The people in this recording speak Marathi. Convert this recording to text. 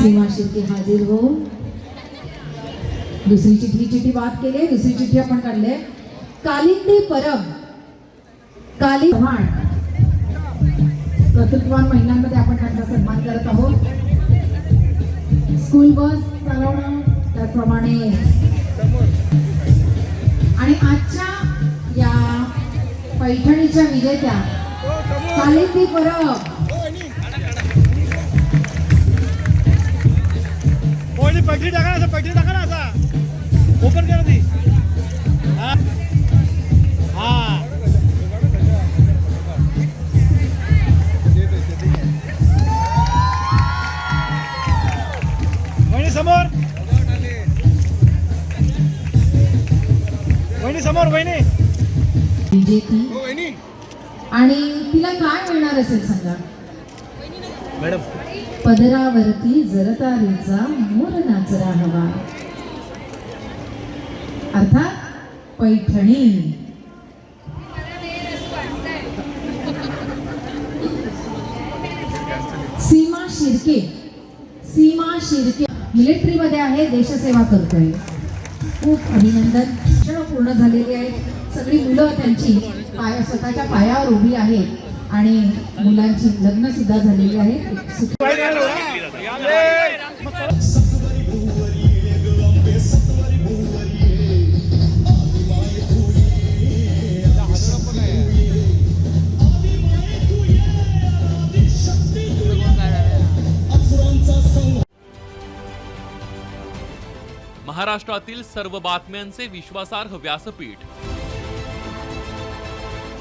सीमा शिर्के हाजीर हो. दुसरी चिठ्ठी ही चिठ्ठी बाद केली. दुसरी चिठ्ठी आपण काढले. कालिंदी परब काली चव्हाण. कर्तृत्ववान महिलांमध्ये आपण त्यांचा सन्मान करत आहोत. स्कूल बस चालवणं त्याचप्रमाणे. आणि आजच्या या पैठणीच्या विजेत्या कालिंदी परब पगडी टाका ना पगडी टाका ना असा. ओपन करा ती. हा. हा. वहिनी समोर. वहिनी समोर वहिनी. विजेती. आणि तिला काय मिळणार असेल सांगा? पदरावरती जरतारीचा मोर नाचरा हवा अर्थात पैठणी. सीमा शिर्के. सीमा शिर्के. मिलिटरीमध्ये आहे देशसेवा करतोय. खूप अभिनंदन. शिक्षण पूर्ण झालेली आहे सगळी मुलं त्यांची पाया स्वतःच्या पायावर उभी आहेत. आणि मुलांची लग्न सुद्धा झालेली आहे. महाराष्ट्रातील सर्व बातम्यांचे विश्वासार्ह व्यासपीठ.